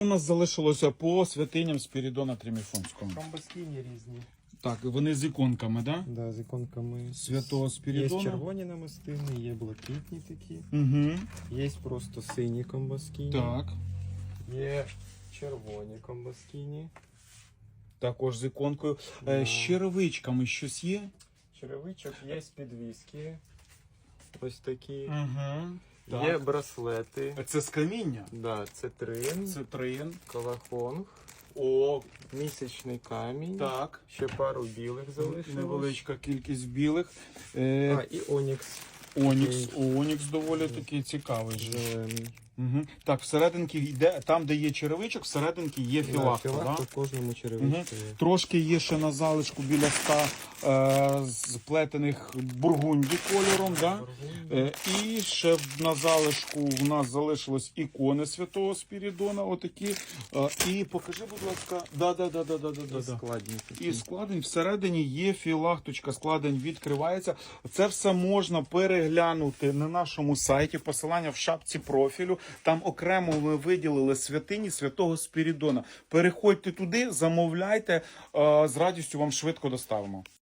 У нас залишилося по святиням Спірідона Триміфонського. Камбаскіні різні. Так, вони з іконками, да? Да, з іконками. Святого Є червоні намистини, є блакитні такі, Угу. є просто сині комбаскіні, Так. є червоні комбаскіні. Також з іконкою. Да. Е, з черевичками щось є? Черевичок є з підвіски. Ось такі. Угу. Є браслети. Це з каміння. Да, це трин, Це трин. калахонг, О, місячний камінь. так. Ще пару білих залишилось. Невеличка кількість білих. А, Е, і онікс Онікс. Онікс доволі такий цікавий. же. зелений. Угу. Так, всерединки йде, там, де є черевичок, всерединки є філахта. Да, Да, в кожному черевичку є. Трошки є ще на залишку біля ста е, сплетених бургунді кольором. Да? Е, і ще в- на залишку в нас залишилось ікони святого Спірідона. Отакі. Е, і покажи, будь ласка, да, да, да, да, да, да, да, да. складні такі. І складень всередині є філахточка, складень відкривається. Це все можна переглянути на нашому сайті. Посилання в шапці профілю. Там окремо ми виділили святині святого Спірідона. Переходьте туди, замовляйте. е, З радістю вам швидко доставимо.